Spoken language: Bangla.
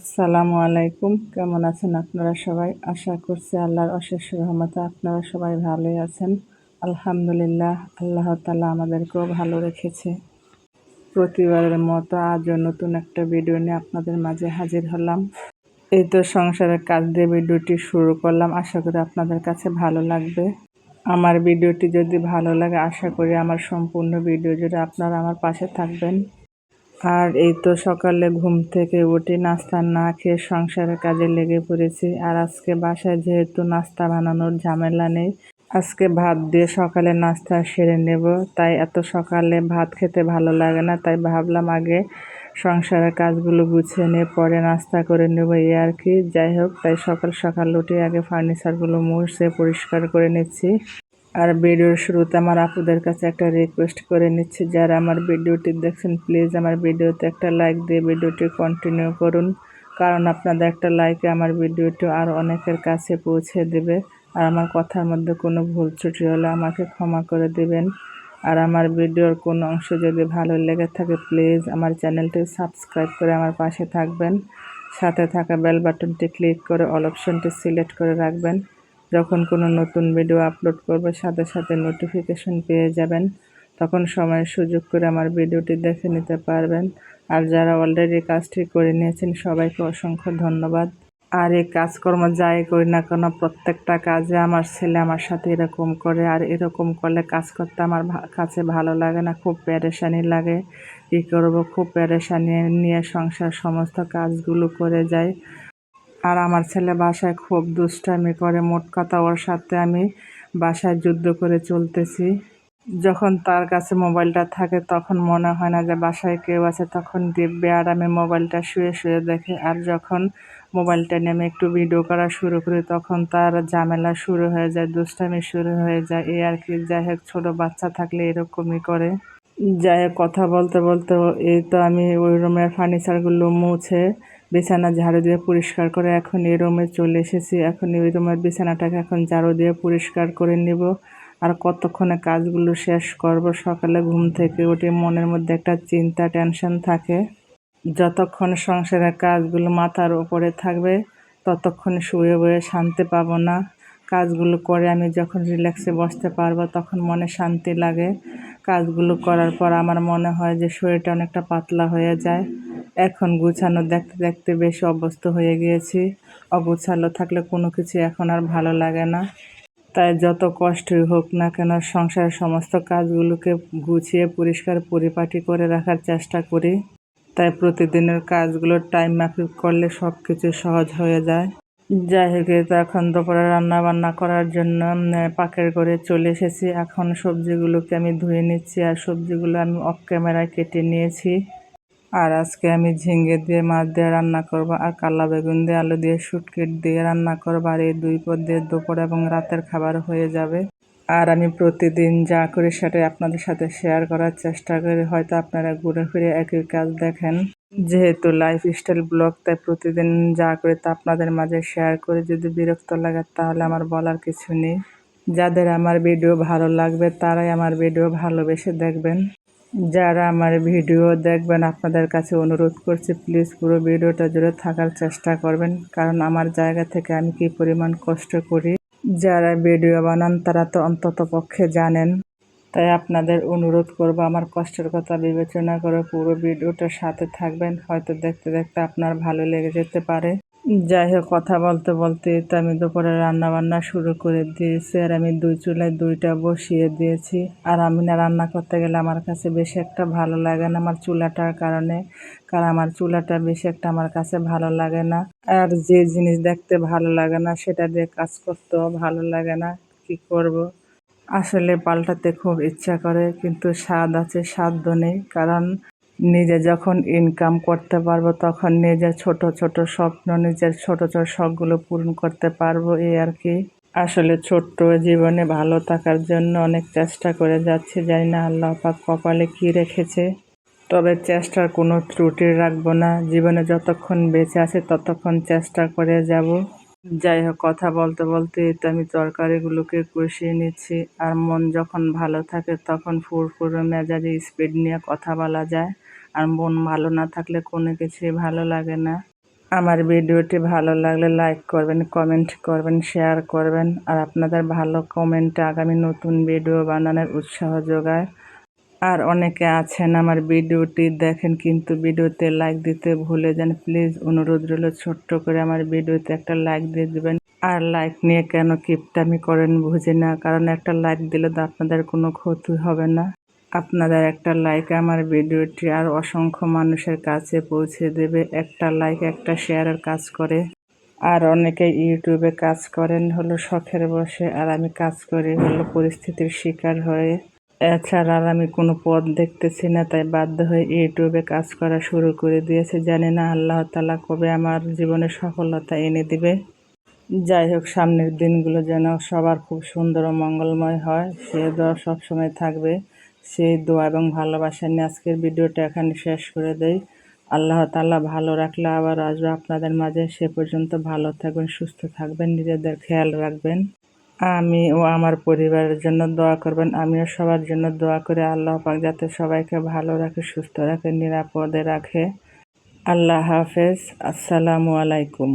আসসালামু আলাইকুম। কেমন আছেন আপনারা সবাই? আশা করছি আল্লাহর অশেষ রহমতে আপনারা সবাই ভালোই আছেন। আলহামদুলিল্লাহ, আল্লাহ তালা আমাদেরকেও ভালো রেখেছে। প্রতিবারের মতো আজও নতুন একটা ভিডিও নিয়ে আপনাদের মাঝে হাজির হলাম। এই তো সংসারের কাজ দিয়ে ভিডিওটি শুরু করলাম। আশা করি আপনাদের কাছে ভালো লাগবে। আমার ভিডিওটি যদি ভালো লাগে, আশা করি আমার সম্পূর্ণ ভিডিও জুড়ে আপনারা আমার পাশে থাকবেন। আর এই তো সকালে ঘুম থেকে উঠে নাস্তা না খেয়ে সংসারের কাজে লেগে পড়েছি। আর আজকে বাসায় যেহেতু নাস্তা বানানোর ঝামেলা নেই, আজকে ভাত দিয়ে সকালে নাস্তা সেরে নেব। তাই এত সকালে ভাত খেতে ভালো লাগে না, তাই ভাবলাম আগে সংসারের কাজগুলো গুছিয়ে নিয়ে পরে নাস্তা করে নেব এই আর কি। যাই হোক, তাই সকাল সকাল উঠে আগে ফার্নিচারগুলো মুছে, পরিষ্কার করে নিচ্ছি। আর ভিডিওর শুরুতে আমার আপুদের কাছে একটা রিকোয়েস্ট করে নিচ্ছি। যারা আমার ভিডিওটি দেখছেন প্লিজ আমার ভিডিওতে একটা লাইক দিয়ে ভিডিওটি কন্টিনিউ করুন। কারণ আপনাদের একটা লাইকে আমার ভিডিওটি আর অনেকের কাছে পৌঁছে দেবে। আর আমার কথার মধ্যে কোনো ভুল ত্রুটি হলে আমাকে ক্ষমা করে দেবেন। আর আমার ভিডিওর কোনো অংশ যদি ভালো লেগে থাকে প্লিজ আমার চ্যানেলটি সাবস্ক্রাইব করে আমার পাশে থাকবেন। সাথে থাকা বেল বাটনটি ক্লিক করে অল অপশনটি সিলেক্ট করে রাখবেন। যখন কোনো নতুন ভিডিও আপলোড করবে, সাথে সাথে নোটিফিকেশন পেয়ে যাবেন। তখন সময় সুযোগ করে আমার ভিডিওটি দেখে নিতে পারবেন। আর যারা অলরেডি কাজটি করে নিয়েছেন, সবাইকে অসংখ্য ধন্যবাদ। আর এই কাজকর্ম যাই করি না কেন, প্রত্যেকটা কাজে আমার ছেলে আমার সাথে এরকম করে, আর এরকম করলে কাজ করতে আমার কাছে ভালো লাগে না, খুব প্যারেশানি লাগে। কী করব? খুব প্যারেশানি নিয়ে সংসার সমস্ত কাজগুলো করে যায় আর আমার ছেলে বাসায় খুব দুষ্টামি করে, মোট কথা ওর সাথে আমি বাসায় যুদ্ধ করে চলতেছি। যখন তার কাছে মোবাইলটা থাকে তখন মনে হয় না যে বাসায় কেউ আছে, তখন আর আমি মোবাইলটা শুয়ে শুয়ে দেখে। আর যখন মোবাইলটা নিয়ে আমি একটু ভিডিও করা শুরু করি তখন তার ঝামেলা শুরু হয়ে যায়, দুষ্টামি শুরু হয়ে যায়। এ আর কি, যাই হোক, ছোটো বাচ্চা থাকলে এরকমই করে। যাই কথা বলতে বলতে এই তো আমি ওই রুমের ফার্নিচারগুলো মুছে বিছানা ঝাড়ু দিয়ে পরিষ্কার করে এখন এই রুমে চলে এসেছি। এখন এই রুমের বিছানাটাকে এখন ঝাড়ু দিয়ে পরিষ্কার করে নিব। আর কতক্ষণে কাজগুলো শেষ করব? সকালে ঘুম থেকে উঠে মনের মধ্যে একটা চিন্তা, টেনশন থাকে। যতক্ষণ সংসারের কাজগুলো মাথার উপরে থাকবে, ততক্ষণ শুয়ে বয়ে শান্তি পাবো না। কাজগুলো করে আমি যখন রিল্যাক্সে বসতে পারব, তখন মনে শান্তি লাগে। কাজগুলো করার পর আমার মনে হয় যে শরীরটা অনেকটা পাতলা হয়ে যায়। এখন গুছানো দেখতে দেখতে বেশি অভ্যস্ত হয়ে গিয়েছি। অগুছালো থাকলে কোনো কিছু এখন আর ভালো লাগে না। তাই যত কষ্টই হোক না কেন সংসারের সমস্ত কাজগুলোকে গুছিয়ে পরিষ্কার পরিপাটি করে রাখার চেষ্টা করি। তাই প্রতিদিনের কাজগুলো টাইম মাফিক করলে সব কিছু সহজ হয়ে যায়। যাই হোক তো এখন দুপুরে রান্না বান্না করার জন্য পাকের করে চলে এসেছি। এখন সবজিগুলোকে আমি ধুয়ে নিচ্ছি আর সবজিগুলো আমি অফ ক্যামেরায় কেটে নিয়েছি। আর আজকে আমি ঝিঙ্গে দিয়ে মাছ দিয়ে রান্না করব আর কালা বেগুন দিয়ে, আলু দিয়ে, শুটকিট দিয়ে রান্না করব আর এই দুই পদ দিয়ে দুপুর এবং রাতের খাবার হয়ে যাবে। আর আমি প্রতিদিন যা করি সেটাই আপনাদের সাথে শেয়ার করার চেষ্টা করি। হয়তো আপনারা ঘুরে ফিরে একই কাজ দেখেন। যেহেতু লাইফ স্টাইল ব্লগ তাই প্রতিদিন যা করি তা আপনাদের মাঝে শেয়ার করে। যদি বিরক্ত লাগে তাহলে আমার বলার কিছু নেই। যাদের আমার ভিডিও ভালো লাগবে, তারাই আমার ভিডিও ভালোবেসে দেখবেন। যারা আমার ভিডিও দেখবেন, আপনাদের কাছে অনুরোধ করছি প্লিজ পুরো ভিডিওটা জুড়ে থাকার চেষ্টা করবেন। কারণ আমার জায়গা থেকে আমি কি পরিমাণ কষ্ট করি, যারা ভিডিও বানান তারা তো অন্তত পক্ষে জানেন। তাই আপনাদের অনুরোধ করব, আমার কষ্টের কথা বিবেচনা করে পুরো ভিডিওটার সাথে থাকবেন। হয়তো দেখতে দেখতে আপনার ভালো লেগে যেতে পারে। যাই হোক কথা বলতে বলতে তো আমি দুপুরে রান্না বান্না শুরু করে দিয়েছি আর আমি দুই চুলায় দুইটা বসিয়ে দিয়েছি আর আমি না রান্না করতে গেলে আমার কাছে বেশি একটা ভালো লাগে না আমার চুলাটার কারণে, কারণ আমার চুলাটা বেশি একটা আমার কাছে ভালো লাগে না আর যে জিনিস দেখতে ভালো লাগে না সেটা দিয়ে কাজ করতেও ভালো লাগে না, কি করব। আসলে পাল্টাতে খুব ইচ্ছা করে, কিন্তু স্বাদ আছে সাধ্য নেই, কারণ নিজে যখন ইনকাম করতে পারব, তখন নিজের ছোট ছোট স্বপ্ন, নিজের ছোট ছোট শখগুলো পূরণ করতে পারব, এই আর কি। আসলে ছোট্ট জীবনে ভালো থাকার জন্য অনেক চেষ্টা করে যাচ্ছি, জানি না আল্লাহ পাক কপালে কি রেখেছে। তবে চেষ্টার কোনো ত্রুটি রাখব না, জীবনে যতক্ষণ বেঁচে আছে ততক্ষণ চেষ্টা করে যাব। যাই হোক, কথা বলতে বলতে তো আমি তরকারিগুলোকে কষিয়ে নিচ্ছি, আর মন যখন ভালো থাকে তখন ফুরফুরে মেজাজে স্পিড নিয়ে কথা বলা যায়। আর মন ভালো না থাকলে কোনো কিছুই ভালো লাগে না। আমার ভিডিওটি ভালো লাগলে লাইক করবেন কমেন্ট করবেন শেয়ার করবেন, আর আপনাদের ভালো কমেন্টে আগামী নতুন ভিডিও বানানোর উৎসাহ যোগায়। আর অনেকে আছেন আমার ভিডিওটি দেখেন কিন্তু ভিডিওতে লাইক দিতে ভুলে যান প্লিজ অনুরোধ রইল ছোট্ট করে আমার ভিডিওতে একটা লাইক দিয়ে দেবেন। আর লাইক নিয়ে কেন কিপটামি করেন বুঝি না, কারণ একটা লাইক দিলে তো আপনাদের কোনো ক্ষতি হবে না। আপনাদের একটা লাইক আমার ভিডিওটি আর অসংখ্য মানুষের কাছে পৌঁছে দেবে। একটা লাইক একটা শেয়ারের কাজ করে। আর অনেকে ইউটিউবে কাজ করেন হলো শখের বসে, আর আমি কাজ করি হলো পরিস্থিতির শিকার হয়ে। এছাড়া আর আমি কোনো পথ দেখতেছি না, তাই বাধ্য হয়ে ইউটিউবে কাজ করা শুরু করে দিয়েছে। জানি না আল্লাহ তালা কবে আমার জীবনে সফলতা এনে দিবে। যাই হোক, সামনের দিনগুলো যেন সবার খুব সুন্দর ও মঙ্গলময় হয়। সে দোয়া সবসময় থাকবে। সেই দোয়া এবং ভালোবাসা নিয়ে আজকের ভিডিওটা এখানে শেষ করে দেই। আল্লাহ তাল্লাহ ভালো রাখলে আবার আসবে আপনাদের মাঝে। সে পর্যন্ত ভালো থাকবেন, সুস্থ থাকবেন, নিজেদের খেয়াল রাখবেন। আমি ও আমার পরিবারের জন্য দোয়া করবেন। আমিও সবার জন্য দোয়া করে। আল্লাহ পাক যাতে সবাইকে ভালো রাখে, সুস্থ রাখে, নিরাপদে রাখে। আল্লাহ হাফেজ। আসসালামু আলাইকুম।